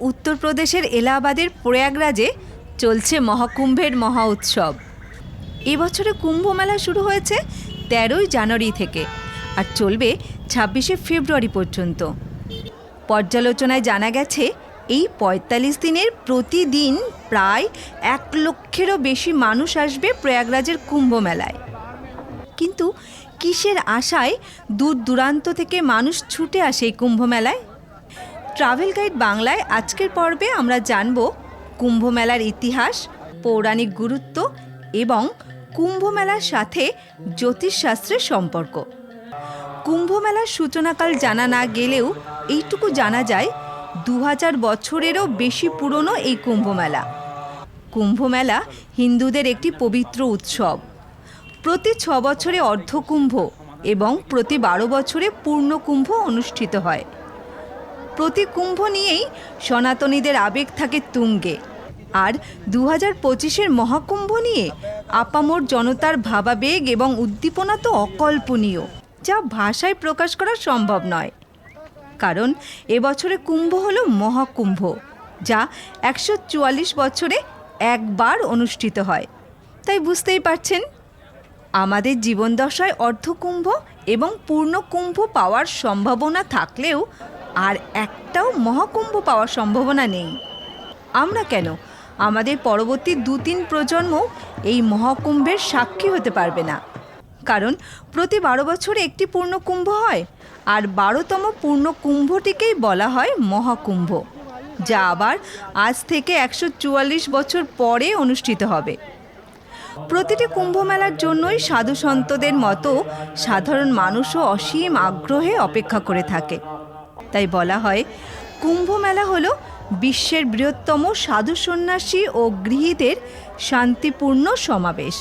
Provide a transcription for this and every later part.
উত্তরপ্রদেশের এলাহাবাদের প্রয়াগরাজে চলছে মহাকুম্ভের মহা উৎসব। এবছরে কুম্ভ মেলা শুরু হয়েছে তেরোই জানুয়ারি থেকে আর চলবে ছাব্বিশে ফেব্রুয়ারি পর্যন্ত। পর্যালোচনায় জানা গেছে, এই পঁয়তাল্লিশ দিনের প্রতিদিন প্রায় এক লক্ষেরও বেশি মানুষ আসবে প্রয়াগরাজের কুম্ভ মেলায় কিন্তু কিসের আশায় দূর দূরান্ত থেকে মানুষ ছুটে আসে এই কুম্ভ মেলায় ট্রাভেল গাইড বাংলায় আজকের পর্বে আমরা জানব কুম্ভ মেলার ইতিহাস, পৌরাণিক গুরুত্ব এবং কুম্ভ মেলার সাথে জ্যোতিষশাস্ত্রের সম্পর্ক। কুম্ভ মেলার সূচনাকাল জানা না গেলেও এইটুকু জানা যায় দু হাজার বছরেরও বেশি পুরনো এই কুম্ভ মেলা। কুম্ভ মেলা হিন্দুদের একটি পবিত্র উৎসব। প্রতি ছ বছরে অর্ধকুম্ভ এবং প্রতি বারো বছরে পূর্ণকুম্ভ অনুষ্ঠিত হয়। প্রতি কুম্ভ নিয়েই সনাতনীদের আবেগ থাকে তুঙ্গে। আর দু হাজার পঁচিশের মহাকুম্ভ নিয়ে আপামোর জনতার ভাবাবেগ এবং উদ্দীপনা তো অকল্পনীয়, যা ভাষায় প্রকাশ করা সম্ভব নয়। কারণ এবছরে কুম্ভ হলো মহাকুম্ভ, যা একশো চুয়াল্লিশ বছরে একবার অনুষ্ঠিত হয়। তাই বুঝতেই পারছেন? আমাদের জীবনদশায় অর্ধকুম্ভ এবং পূর্ণকুম্ভ পাওয়ার সম্ভাবনা থাকলেও আর একটাও মহাকুম্ভ পাওয়ার সম্ভাবনা নেই। আমরা কেন? আমাদের পরবর্তী দু তিন প্রজন্ম এই মহাকুম্ভের সাক্ষী হতে পারবে না। কারণ প্রতি বারো বছরে একটি পূর্ণকুম্ভ হয়, আর বারোতম পূর্ণকুম্ভটিকেই বলা হয় মহাকুম্ভ, যা আবার আজ থেকে একশো চুয়াল্লিশ বছর পরে অনুষ্ঠিত হবে। প্রতিটি কুম্ভ মেলার জন্যই সাধু সন্তদের মতো সাধারণ মানুষও অসীম আগ্রহে অপেক্ষা করে থাকে। তাই বলা হয় কুম্ভ মেলা হলো বিশ্বের বৃহত্তম সাধু সন্ন্যাসী ও গৃহীদের শান্তিপূর্ণ সমাবেশ।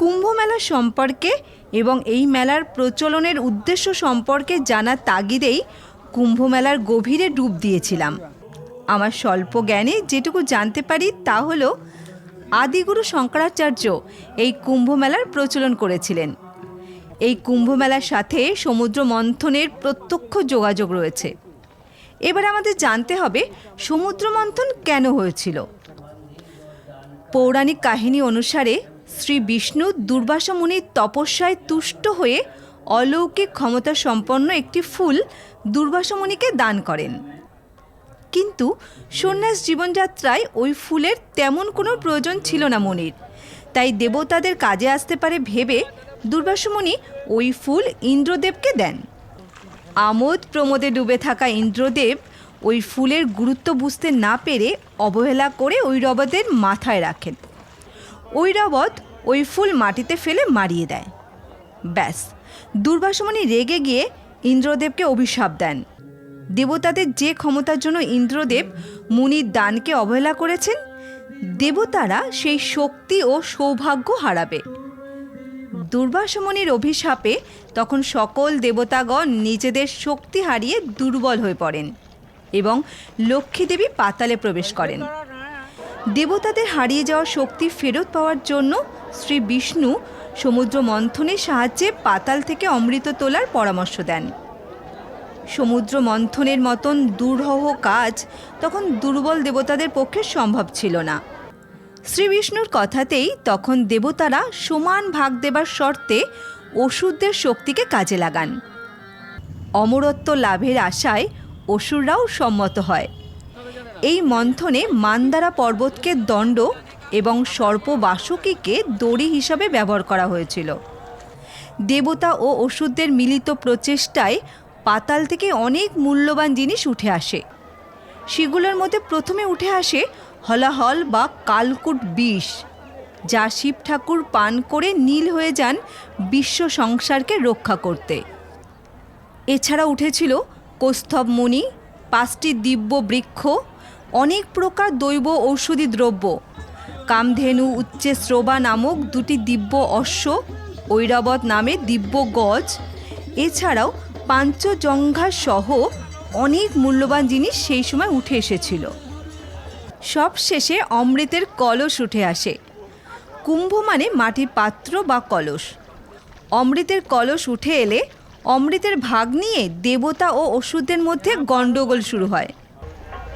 কুম্ভ মেলা সম্পর্কে এবং এই মেলার প্রচলনের উদ্দেশ্য সম্পর্কে জানার তাগিদেই কুম্ভ মেলার গভীরে ডুব দিয়েছিলাম। আমার স্বল্প জ্ঞানে যেটুকু জানতে পারি তা হলো, আদিগুরু শঙ্করাচার্য এই কুম্ভ মেলার প্রচলন করেছিলেন। এই কুম্ভ মেলার সাথে সমুদ্র মন্থনের প্রত্যক্ষ যোগাযোগ রয়েছে। এবার আমাদের জানতে হবে সমুদ্র মন্থন কেন হয়েছিল। পৌরাণিক কাহিনী অনুসারে শ্রী বিষ্ণু দুর্বাসা মুনির তপস্যায় তুষ্ট হয়ে অলৌকিক ক্ষমতা সম্পন্ন একটি ফুল দুর্বাসা মুনিকে দান করেন। কিন্তু সন্ন্যাস জীবনযাত্রায় ওই ফুলের তেমন কোনো প্রয়োজন ছিল না মনির। তাই দেবতাদের কাজে আসতে পারে ভেবে দুর্বাসমণি ওই ফুল ইন্দ্রদেবকে দেন। আমোদ প্রমোদে ডুবে থাকা ইন্দ্রদেব ওই ফুলের গুরুত্ব বুঝতে না পেরে অবহেলা করে ঐরবদের মাথায় রাখেন। ঐরবত ওই ফুল মাটিতে ফেলে মারিয়ে দেয়। ব্যাস দুর্বাসমণি রেগে গিয়ে ইন্দ্রদেবকে অভিশাপ দেন। দেবতাদের যে ক্ষমতার জন্য ইন্দ্রদেব মুনির দানকে অবহেলা করেছেন, দেবতারা সেই শক্তি ও সৌভাগ্য হারাবে। দুর্বাসমণির অভিশাপে তখন সকল দেবতাগণ নিজেদের শক্তি হারিয়ে দুর্বল হয়ে পড়েন এবং লক্ষ্মীদেবী পাতালে প্রবেশ করেন। দেবতাদের হারিয়ে যাওয়া শক্তি ফেরত পাওয়ার জন্য শ্রী বিষ্ণু সমুদ্র মন্থনের সাহায্যে পাতাল থেকে অমৃত তোলার পরামর্শ দেন। সমুদ্র মন্থনের মতন দুর্হহ কাজ তখন দুর্বল দেবতাদের পক্ষে সম্ভব ছিল না। শ্রী বিষ্ণুর কথাতেই তখন দেবতারা সমান ভাগ দেবার শর্তে অসুরদের শক্তিকে কাজে লাগান। অমরত্ব লাভের আশায় অসুররাও সম্মত হয়। এই মন্থনে মান্দারা পর্বতকে দণ্ড এবং সর্পবাসুকীকে দড়ি হিসাবে ব্যবহার করা হয়েছিল। দেবতা ও অসুরদের মিলিত প্রচেষ্টায় পাতাল থেকে অনেক মূল্যবান জিনিস উঠে আসে। সেগুলোর মধ্যে প্রথমে উঠে আসে হলাহল বা কালকুট বিষ, যা শিব ঠাকুর পান করে নীল হয়ে যান বিশ্ব সংসারকে রক্ষা করতে। এছাড়া উঠেছিল কৌস্তভ মুনি, পাঁচটি দিব্য বৃক্ষ, অনেক প্রকার দৈব ঔষধি দ্রব্য। কামধেনু উচ্চে শ্রোবা নামক দুটি দিব্য অশ্ব, ঐরাবত নামে দিব্য গজ। এছাড়াও পাঞ্চজঙ্ঘা সহ অনেক মূল্যবান জিনিস সেই সময় উঠে এসেছিল। সব শেষে অমৃতের কলস উঠে আসে। কুম্ভ মানে মাটির পাত্র বা কলস। অমৃতের কলস উঠে এলে অমৃতের ভাগ নিয়ে দেবতা ও ওষুধের মধ্যে গণ্ডগোল শুরু হয়।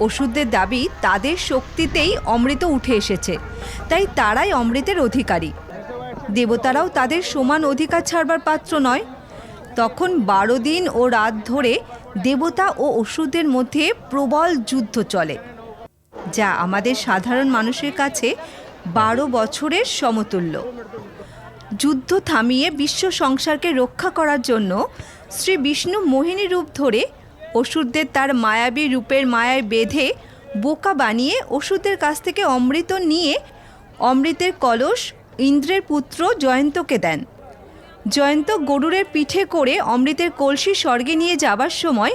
ওষুধদের দাবি, তাদের শক্তিতেই অমৃত উঠে এসেছে, তাই তারাই অমৃতের অধিকারী। দেবতারাও তাদের সমান অধিকার ছাড়বার পাত্র নয়। তখন বারো দিন ও রাত ধরে দেবতা ও ওষুধের মধ্যে প্রবল যুদ্ধ চলে। যা আমাদের সাধারণ মানুষের কাছে বারো বছরের সমতুল্য। যুদ্ধ থামিয়ে বিশ্ব সংসারকে রক্ষা করার জন্য শ্রী বিষ্ণু মোহিনী রূপ ধরে অসুরদের তার মায়াবী রূপের মায়ায় বেঁধে বোকা বানিয়ে ওষুধের কাছ থেকে অমৃত নিয়ে অমৃতের কলস ইন্দ্রের পুত্র জয়ন্তকে দেন। জয়ন্ত গরুরের পিঠে করে অমৃতের কলসি স্বর্গে নিয়ে যাবার সময়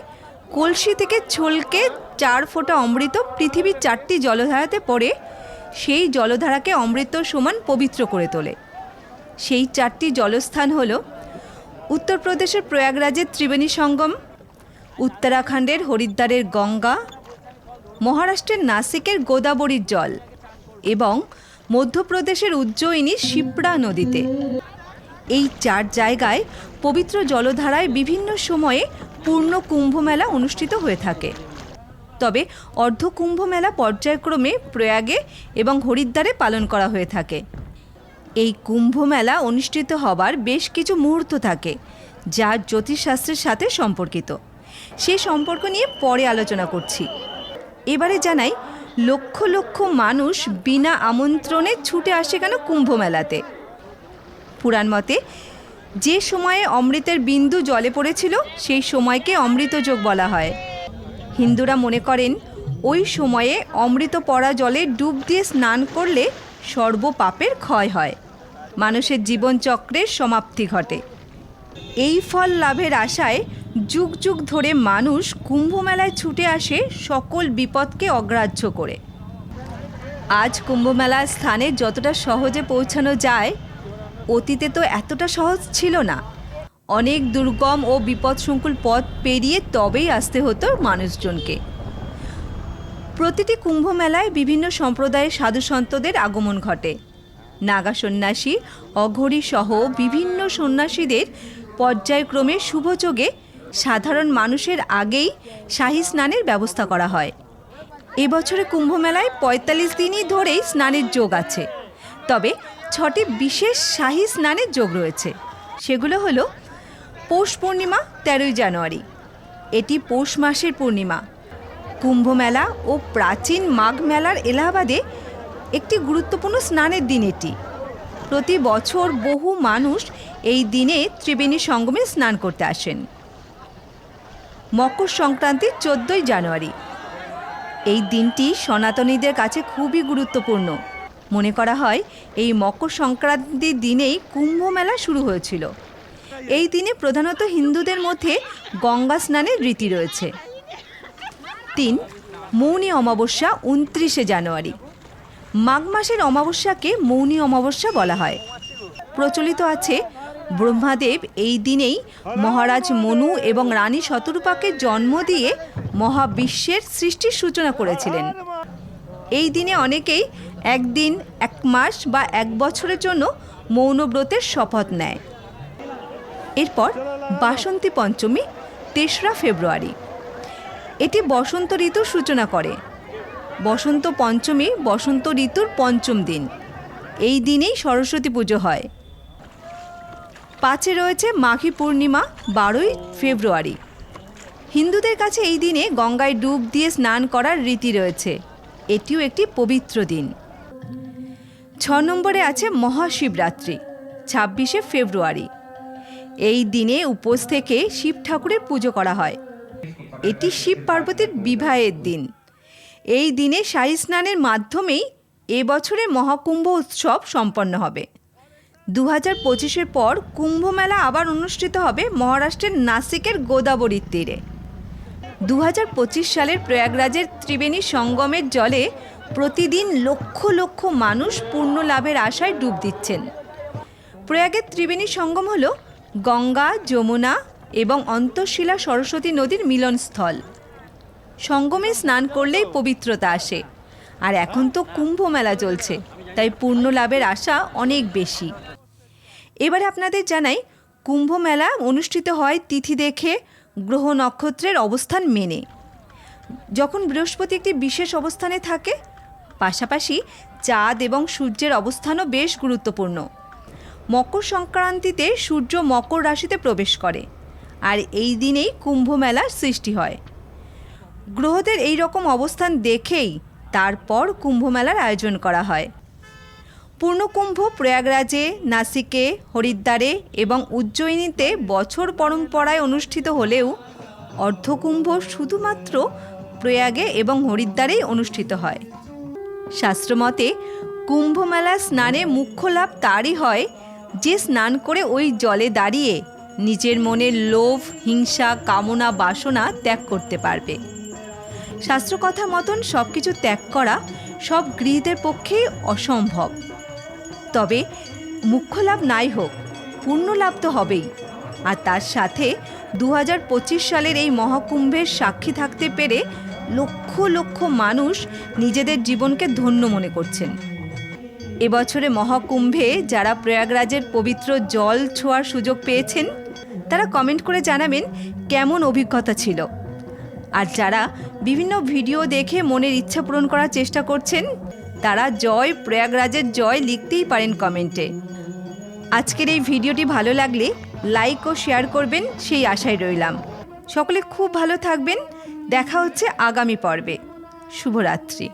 কলসি থেকে ছলকে চার ফোঁটা অমৃত পৃথিবীর চারটি জলধারাতে পড়ে, সেই জলধারাকে অমৃত সমান পবিত্র করে তোলে। সেই চারটি জলস্থান হল উত্তরপ্রদেশের প্রয়াগরাজের ত্রিবেণী সঙ্গম, উত্তরাখণ্ডের হরিদ্বারের গঙ্গা, মহারাষ্ট্রের নাসিকের গোদাবরীর জল এবং মধ্যপ্রদেশের উজ্জয়িনী শিপ্রা নদীতে। এই চার জায়গায় পবিত্র জলধারায় বিভিন্ন সময়ে পূর্ণ কুম্ভমেলা অনুষ্ঠিত হয়ে থাকে। তবে অর্ধ কুম্ভমেলা পর্যায়ক্রমে প্রয়াগে এবং হরিদ্বারে পালন করা হয়ে থাকে। এই কুম্ভ মেলা অনুষ্ঠিত হবার বেশ কিছু মুহূর্ত থাকে, যা জ্যোতিষশাস্ত্রের সাথে সম্পর্কিত। সে সম্পর্ক নিয়ে পরে আলোচনা করছি। এবারে জানাই, লক্ষ লক্ষ মানুষ বিনা আমন্ত্রণে ছুটে আসে কেন কুম্ভ মেলাতে? পুরাণ মতে, যে সময়ে অমৃতের বিন্দু জলে পড়েছিল, সেই সময়কে অমৃতযোগ বলা হয়। হিন্দুরা মনে করেন, ওই সময়ে অমৃত পড়া জলে ডুব দিয়ে স্নান করলে সর্বপাপের ক্ষয় হয়। মানুষের জীবনচক্রের সমাপ্তি ঘটে। এই ফল লাভের আশায় যুগ যুগ ধরে মানুষ কুম্ভমেলায় ছুটে আসে সকল বিপদকে অগ্রাহ্য করে। আজ কুম্ভমেলার স্থানে যতটা সহজে পৌঁছানো যায়, অতীতে তো এতটা সহজ ছিল না। অনেক দুর্গম ও বিপদসংকুল পথ পেরিয়ে তবেই আসতে হতো মানুষজনকে। প্রতিটি কুম্ভ মেলায় বিভিন্ন সম্প্রদায়ের সাধু সন্তদের আগমন ঘটে। নাগা সন্ন্যাসী অঘরী সহ বিভিন্ন সন্ন্যাসীদের পর্যায়ক্রমে শুভযোগে সাধারণ মানুষের আগেই শাহী স্নানের ব্যবস্থা করা হয়। এবছরে কুম্ভ মেলায় পঁয়তাল্লিশ দিনই ধরেই স্নানের যোগ আছে। তবে ছটি বিশেষ শাহী স্নানের যোগ রয়েছে। সেগুলো হলো পৌষ পূর্ণিমা তেরোই জানুয়ারি। এটি পৌষ মাসের পূর্ণিমা। কুম্ভ মেলা ও প্রাচীন মাঘ মেলার এলাহাবাদে একটি গুরুত্বপূর্ণ স্নানের দিন এটি। প্রতি বছর বহু মানুষ এই দিনে ত্রিবেণী সঙ্গমে স্নান করতে আসেন। মকর সংক্রান্তি চোদ্দোই জানুয়ারি। এই দিনটি সনাতনীদের কাছে খুবই গুরুত্বপূর্ণ। মনে করা হয়, এই মকর সংক্রান্তির দিনেই কুম্ভ মেলা শুরু হয়েছিল। এই দিনে প্রধানত হিন্দুদের মধ্যে গঙ্গা স্নানের রীতি রয়েছে। তিন, মৌনী অমাবস্যা উনত্রিশে জানুয়ারি। মাঘ মাসের অমাবস্যাকে মৌনী অমাবস্যা বলা হয়। প্রচলিত আছে, ব্রহ্মাদেব এই দিনেই মহারাজ মনু এবং রানী শতরূপাকে জন্ম দিয়ে মহাবিশ্বের সৃষ্টির সূচনা করেছিলেন। এই দিনে অনেকেই একদিন, এক মাস বা এক বছরের জন্য মৌনব্রতের শপথ নেয়। এরপর বাসন্তী পঞ্চমী, তেসরা ফেব্রুয়ারি। এটি বসন্ত ঋতুর সূচনা করে। বসন্ত পঞ্চমী বসন্ত ঋতুর পঞ্চম দিন। এই দিনেই সরস্বতী পুজো হয়। পাঁচে রয়েছে মাঘী পূর্ণিমা, বারোই ফেব্রুয়ারি। হিন্দুদের কাছে এই দিনে গঙ্গায় ডুব দিয়ে স্নান করার রীতি রয়েছে। এটিও একটি পবিত্র দিন। ছ নম্বরে আছে মহাশিবরাত্রি, ছাব্বিশে ফেব্রুয়ারি। এই দিনে উপোস থেকে শিব ঠাকুরের পুজো করা হয়। এটি শিব পার্বতীর বিবাহের দিন। এই দিনে শাহী স্নানের মাধ্যমেই এবছরের মহাকুম্ভ উৎসব সম্পন্ন হবে। দু হাজার পঁচিশের পর কুম্ভ মেলা আবার অনুষ্ঠিত হবে মহারাষ্ট্রের নাসিকের গোদাবরীর তীরে। দু হাজার পঁচিশ সালের প্রয়াগরাজের ত্রিবেণী সঙ্গমের জলে প্রতিদিন লক্ষ লক্ষ মানুষ পূর্ণ লাভের আশায় ডুব দিচ্ছেন। প্রয়াগের ত্রিবেণী সঙ্গম হল গঙ্গা, যমুনা এবং অন্তঃশিলা সরস্বতী নদীর মিলনস্থল। সঙ্গমে স্নান করলেই পবিত্রতা আসে। আর এখন তো কুম্ভ মেলা চলছে, তাই পূর্ণ লাভের আশা অনেক বেশি। এবারে আপনাদের জানাই, কুম্ভ মেলা অনুষ্ঠিত হয় তিথি দেখে, গ্রহ নক্ষত্রের অবস্থান মেনে। যখন বৃহস্পতি একটি বিশেষ অবস্থানে থাকে, পাশাপাশি চাঁদ এবং সূর্যের অবস্থানও বেশ গুরুত্বপূর্ণ। মকর সংক্রান্তিতে সূর্য মকর রাশিতে প্রবেশ করে আর এই দিনেই কুম্ভ মেলার সৃষ্টি হয়। গ্রহদের এই রকম অবস্থান দেখেই তারপর কুম্ভ মেলার আয়োজন করা হয়। পূর্ণকুম্ভ, প্রয়াগরাজে, নাসিকে, হরিদ্বারে এবং উজ্জয়িনীতে বছর পরম্পরায় অনুষ্ঠিত হলেও অর্ধকুম্ভ শুধুমাত্র প্রয়াগে এবং হরিদ্বারেই অনুষ্ঠিত হয়। শাস্ত্রমতে কুম্ভ মেলা স্নানে মুখ্য লাভ তারই হয় যে স্নান করে ওই জলে দাঁড়িয়ে নিজের মনের লোভ, হিংসা, কামনা, বাসনা ত্যাগ করতে পারবে। শাস্ত্রকথা মতন সব কিছু ত্যাগ করা সব গৃহীদের পক্ষে অসম্ভব। তবে মুখ্য লাভ নাই হোক, পূর্ণ লাভ তো হবেই। আর তার সাথে দু হাজার পঁচিশ সালের এই মহাকুম্ভের সাক্ষী থাকতে পেরে লক্ষ লক্ষ মানুষ নিজেদের জীবনকে ধন্য মনে করছেন। এবছরে মহাকুম্ভে যারা প্রয়াগরাজের পবিত্র জল ছোঁয়ার সুযোগ পেয়েছেন, তারা কমেন্ট করে জানাবেন কেমন অভিজ্ঞতা ছিল। আর যারা বিভিন্ন ভিডিও দেখে মনের ইচ্ছা পূরণ করার চেষ্টা করছেন, তারা জয় প্রয়াগরাজের জয় লিখতেই পারেন কমেন্টে। আজকের এই ভিডিওটি ভালো লাগলে লাইক ও শেয়ার করবেন, সেই আশায় রইলাম। সকলে খুব ভালো থাকবেন, দেখা হচ্ছে আগামী পর্বে। শুভরাত্রি।